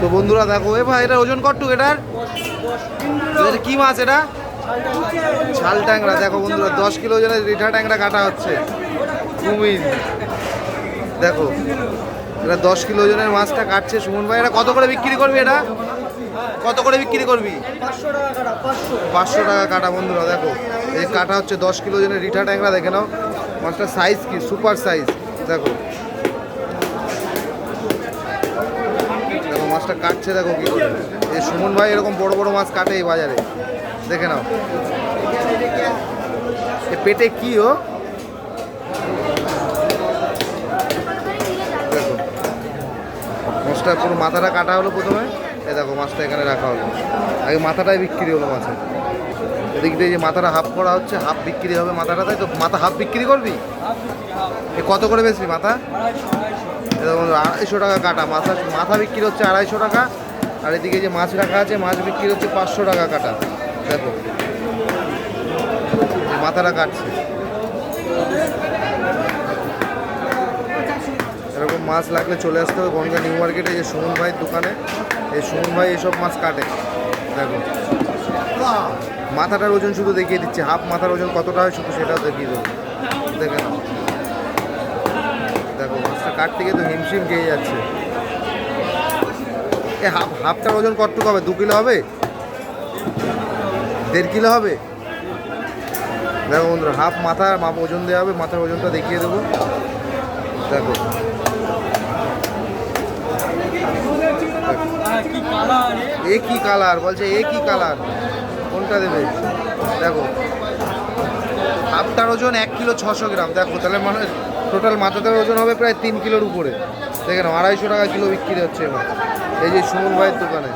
তো বন্ধুরা দেখো, এ ভাই এটা ওজন কট্টু এটার? কি মাছ এটা? ছাল ট্যাংরা। দেখো বন্ধুরা, দশ কিলো ওজনের রিঠা ট্যাংরা কাটা হচ্ছে। কুমির। দেখো এটা দশ কিলো ওজনের মাছটা কাটছে। সুমন ভাই, এটা কত করে বিক্রি করবি এটা? কত করে বিক্রি করবি? পাঁচশো টাকা কাটা বন্ধুরা, দেখো। এই কাটা হচ্ছে দশ কিলো ওজনের রিঠা ট্যাংরা, দেখে নাও। মাছটার সাইজ কি? সুপার সাইজ দেখো দেখো মাছটা কাটছে দেখো কি এই সুমন ভাই এরকম বড় বড় মাছ কাটে এই বাজারে। দেখে নাও। পেটে কি ও? দেখো। মাছটা পুরো মাথাটা কাটা হলো প্রথমে। এই দেখো, মাছটা এখানে রাখা হলো। আগে মাথাটাই বিক্রি হলো মাছের। এদিক দিয়ে যে মাথাটা হাফ করা হচ্ছে, হাফ বিক্রি হবে মাথাটা, তাই তো? মাথা হাফ বিক্রি করবি? কত করে বেশি মাথা? আড়াইশো টাকা কাটা। মাথা মাথা বিক্রি হচ্ছে আড়াইশো টাকা, আর এদিকে যে মাছ রাখা আছে, মাছ বিক্রি হচ্ছে পাঁচশো টাকা কাটা। দেখো মাথাটা কাটছে। এরকম মাছ লাগলে চলে আসতে হবে। বনগা নিউ মার্কেটে যে সুমন ভাইয়ের দোকানে, এই সুমন ভাই এসব মাছ কাটে। দেখো, মাথাটার ওজন শুধু দেখিয়ে দিচ্ছে। হাফ মাথার ওজন কতটা হয় শুধু সেটাও দেখিয়ে দেবো। দেখে কাটতে গিয়ে তো হিমশিম খেয়ে যাচ্ছে। এ হাফ, হাফটার ওজন কতটুকু হবে? দু কিলো হবে? দেড় কিলো হবে? দেখো বন্ধুরা, হাফ মাথার মাপ ওজন দেওয়া হবে, মাথার ওজনটা দেখিয়ে দেবো। দেখো। এ কি কালার? বলছে এ কি কালার? কোনটা দেবে? দেখো। হাফটার ওজন এক কিলো ছশো গ্রাম। দেখো, তাহলে মানে টোটাল মাথাটার ওজন হবে প্রায় তিন কিলোর উপরে। দেখে নাও, আড়াইশো টাকা কিলো বিক্রি হচ্ছে এবার। এই যে সুমন ভাইয়ের দোকানে।